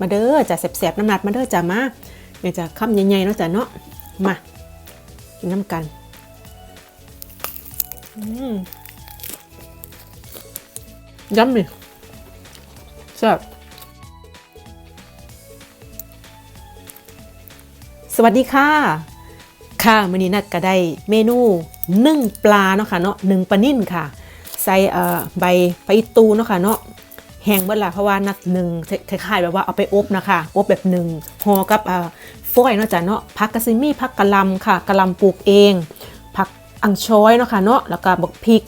มาเด้อจะแสบๆน้ำหนัดมาเด้อจ้ะมาเดี๋ยจะคำใหญ่ๆเนาะจ้ะเนาะมากินน้ำกันอืมย้ำดิแซ่บสวัสดีค่ะ ค่ะมื้อนี้นัดก็ได้เมนูนึ่งปลาเนาะค่ะเนาะนึ่งปลานิ่นค่ะ ส่เอ่อใบไปตูเนาะค่ะเนาะแห้งเบิดละเพราะว่านัดหนึ่งคล้ายๆแบบว่าเอาไปอบนะคะอบแบบหนึ่งห่อกับเอ่อฟอยเนาะจ้ะเนาะผักกะซิมี่ผักกะลำค่ะกะลำปลูกเอง ผักอังช้อยเนาะค่ะเนาะแล้วก็บักพริก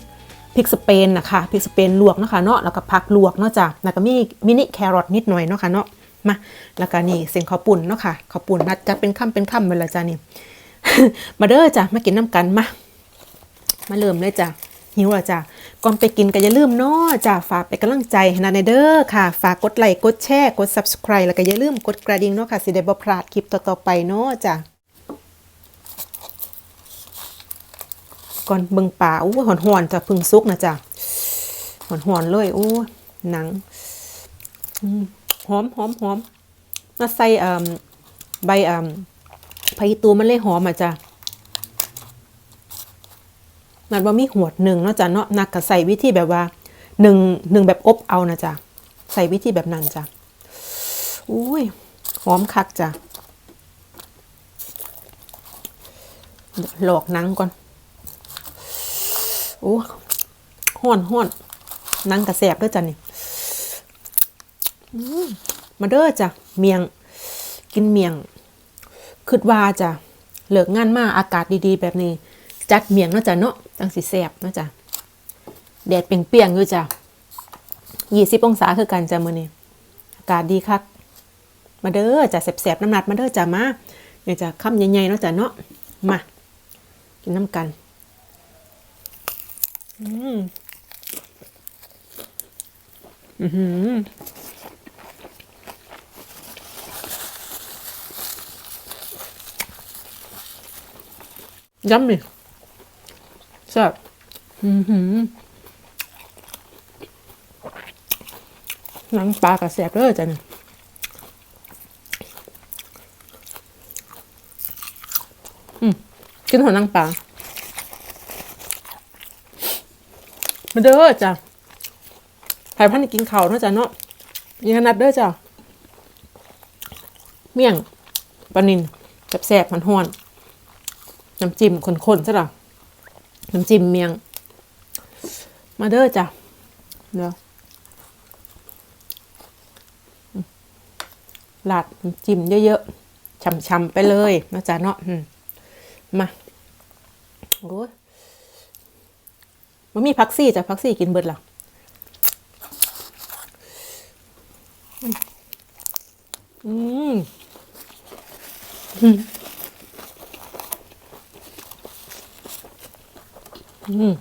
พริกสเปนนะคะพริกสเปนลวกเนาะค่ะเนาะแล้วก็ผักลวกเนาะจ้ะแล้วก็มีมินิแครอทนิดหน่อยเนาะค่ะเนาะมาแล้วก็นี่เสียงข้าวปุ่นเนาะค่ะข้าวปุ่นนัดจะเป็นคำเป็นคำเวลาจ้ะนี่มาเด้อจ้ะมากินน้ำกันมามาเริ่มเลยจ้ะ หิวแล้วจ้ะก่อนไปกินก็อย่าลืมเนาะจ้ะฝากเป็นกำลังใจให้นาในเด้อค่ะ ฝากกดไลค์กดแชร์กด subscribe แล้วก็อย่าลืมกดกระดิ่งเนาะค่ะสิได้บ่พลาดคลิปต่อๆไปเนาะจ้ะก่อนเบิ่งป่าอู้หอนหอนจ้ะพึ่งซุกนะจ้ะหอนหอนเลยอู้หนังอหอมหอมหอมน่าใส่อ่อใบเอ่อไผ่ตูมันเลยหอมอะจ้ะ นัดว่ามีหวดหนึ่งเนาะจ้ะเนาะนักก็ใส่วิธีแบบว่าหนึ่งหนึ่งแบบอบเอานะจ้ะใส่วิธีแบบนั้นจ้ะอุ้ยหอมคักจ้ะหลอกนังก่อนโอ้ห้อนห้อนนังกระแสบด้วยจ้ะนี่มาเด้อจ้ะเมียง กินเมียงคิดว่าจ้ะเลิกงานมาอากาศดีๆ แบบนี้ จัดเมียงเนาะจ้ะเนาะจังสิแสบเนาะจ้ะแดดเปรียงๆอยู่จ้ะยี่สิบองศาคือกันจ้ะมื้อนี้อากาศดีคักมาเด้อจ้ะแสบๆน้ำหนัดมาเด้อจ้ะมาเดี๋ยวจะคำใหญ่ๆเนาะจ้ะเนาะมากินน้ำกันอืมอือหือย้ำดิ แซ่บอือหือหนังปลากระแสบเด้อจ้ะเนี่ยอืมกินหัวนังปลามาเด้อจ้ะไผ่พันธุ์กินเข้าเนาะจ้ะเนาะยิงขนาดเด้อจ้ะ เมี่ยงปลานินแซ่บๆมันห้วนๆน้ำจิ้มข้นๆซะหรอ น้ำจิ้มเมียง มาเด้อจ้ะเดี๋ยวลาดน้ำจิ้มเยอะๆช่ำๆไปเลยนะจ๊ะเนาะมาโอ้ยมันมีพักซี่จ้ะพักซี่กินเบิดหรออืมอืม อืม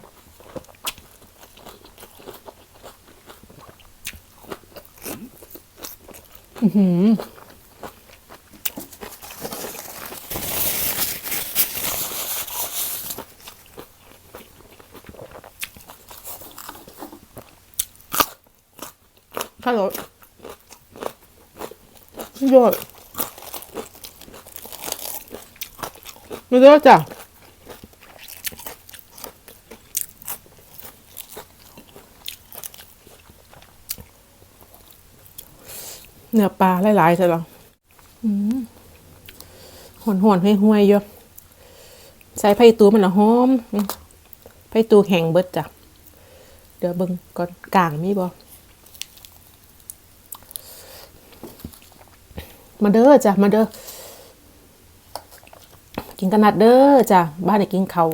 อือหือข้าวรสยอดไม่ได้จ้ะ เนื้อปลาหลายๆใช่หรอหอนหอนห้ห่วยเยอะใส่ไผ่ตูมันละหอมอืมไผ่ตูแห้งเบิดจ้ะ เดี๋ยวเบิ่งก่อนกลางมีบ่มาเด้อจ้ะ มาเด้อ กินกันนัดเด้อจ้ะ บ้านไหนกินเขา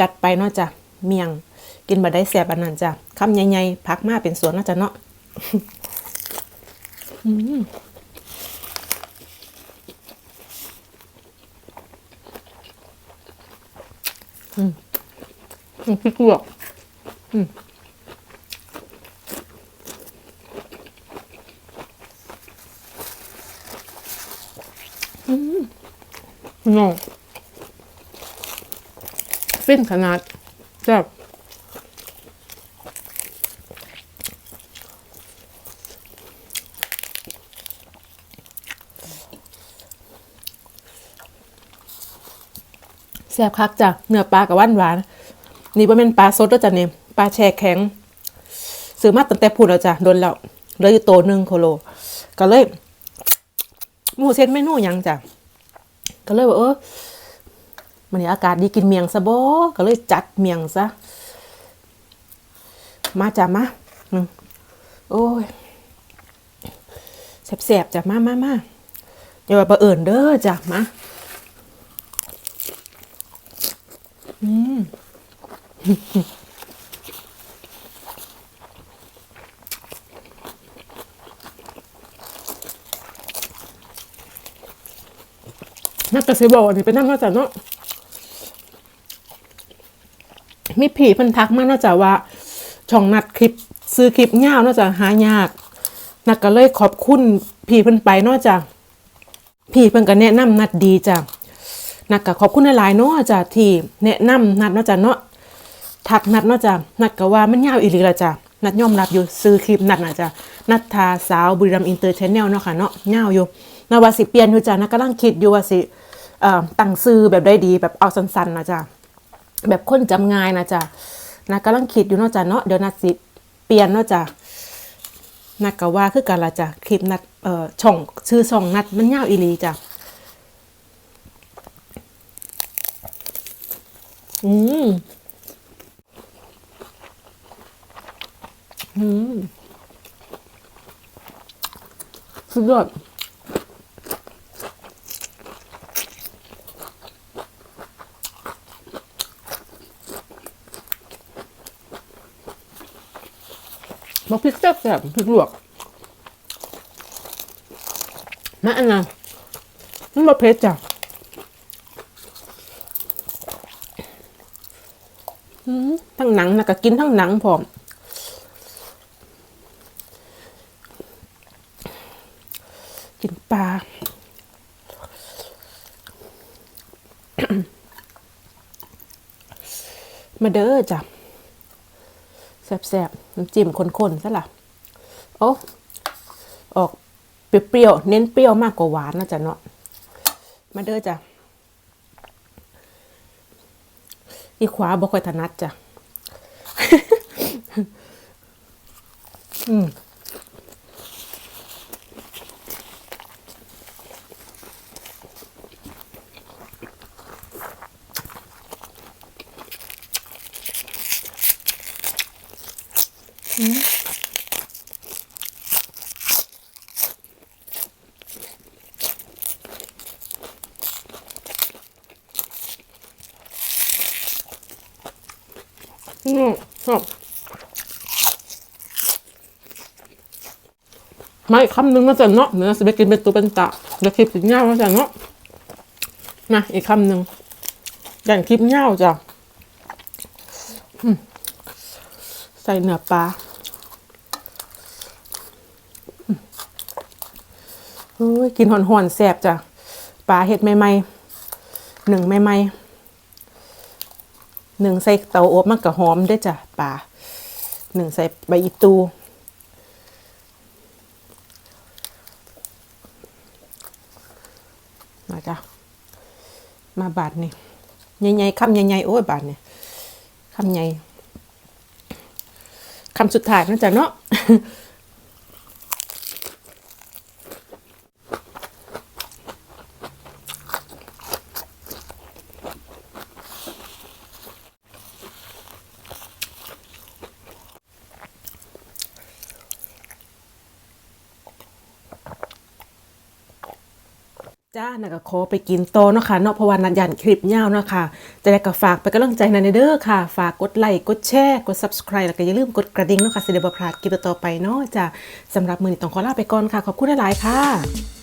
จัดไปเนาะจ้ะ เมียง กินบ่ได้แสบอันนั้นจ้ะคำใหญ่ๆพักมาเป็นสวนเนาะจ้ะเนาะ อืมพริกลวกอืมอืมน้องฟินขนาดแบบ แซ่บคักจ้ะเนื้อปลากับหวานหวานนี่บ่แม่นปลาสดแล้วจ้ะเนี่ยปลาแช่แข็งซื้อมาตั้งแต่พูดแล้วจ้ะโดนแล้วเหลืออยู่โตหนึ่งโคโล ก็เลยหมูเซตเมนูหยังจ้ะก็เลยว่าเออมันนี้อากาศดีกินเมียงซะบ่ก็เลยจัดเมียงซะมาจ้ะมาโอ้ยแสบๆจ้ะมามามาอย่าว่าบังเอิญเด้อจ้ะมา น่าจะสิบอกว่านี่เป็นนั่นว่าจะเนาะมีผีเพิ่นทักมาเนาจะว่า ช่องนัดคลิป ซื้อคลิปยาวเนาจะหายากนัดก็เลยขอบคุณพี่เพิ่นไปเนาจะพี่เพิ่นก็แนะนำนัดดีจ้ะ นัดก็ขอบคุณหลายๆเนาะจ้ะที่แนะนำนัดเนาะจ้ะเนาะทักนัดเนาะจ้ะนัดก็ว่ามันยาวอีหลีละจ้ะนัดยอมรับอยู่ซื้อคลิปนัดนะจ้ะนัดทาสาวบุรีรัมอินเตอร์ชนแนลเนาะค่ะเนาะยาวอยู่นาวาสิเปลี่ยนอยู่จ้ะนัดกำลังคิดอยู่ว่าสิเอ่อตั้งซื้อแบบได้ดีแบบเอาสั้นๆนะจ้ะแบบคนจำง่ายนะจ๊ะนักกำลังคิดอยู่เนาะจ๊ะเนาะเดี๋ยวนัดสิเปลี่ยนเนาะจ๊ะนักก็ว่าคือกันละจ้ะคลิปนัดเอ่อช่องชื่อช่องนัดมันยาวอีหลีจ้ะ อืม อืม สุดยอดบอกพริกแซ่บแซ่บพริกลวกมาอันน่ะมันบ่เผ็ดจ้ะอืมทั้ง หนังนะก็กินทั้งหนังพร้อมกินปลามาเด้อจ้ะแซ่บๆน้ำจิ้มข้นๆซะล่ะโอ้ออกเปรี้ยวๆเน้นเปรี้ยวมากกว่าหวานนะจ๊ะเนาะมาเด้อจ้ะอีขวาบ่ค่อยถนัดจ้ะ อืมอืมครับ มาอีกคำหนึ่งนะจ๊ะเนาะเนื้อสิไปกินเป็นตัวเป็นตะเดี๋ยวคลิปถึงเงานะจ๊ะเนาะมาอีกคำหนึ่งอย่างคลิปเงาจ้ะใส่เนื้อปลาโอ้ยกินหอนๆแสบจ้ะปลาเห็ดใหม่ๆหนึ่งใหม่ๆหนึ่งใส่เตาอบมันก็หอมได้จ้ะปลาหนึ่งใส่ใบอีตูมาจ้ะ มาบาทนี่ใหญ่ๆคำใหญ่ๆโอ้ยบาทนี่คำใหญ่คำสุดท้ายนะจ๊ะเนาะ จ้านัก็ขอไปกินโตเนาะค่ะเนาะเพราะว่านัดยันคลิปยาวเนาะค่ะจะได้ก็ฝากไปกำลังใจนันเด้อค่ะ ฝากกดไลค์กดแชร์กด subscribe แล้วก็อย่าลืมกดกระดิ่งเนาะค่ะสิได้บ่พลาดคลิปต่อไปเนาะจ้าสำหรับมือนี้ต้องขอลาไปก่อนค่ะ ขอบคุณหลายๆค่ะ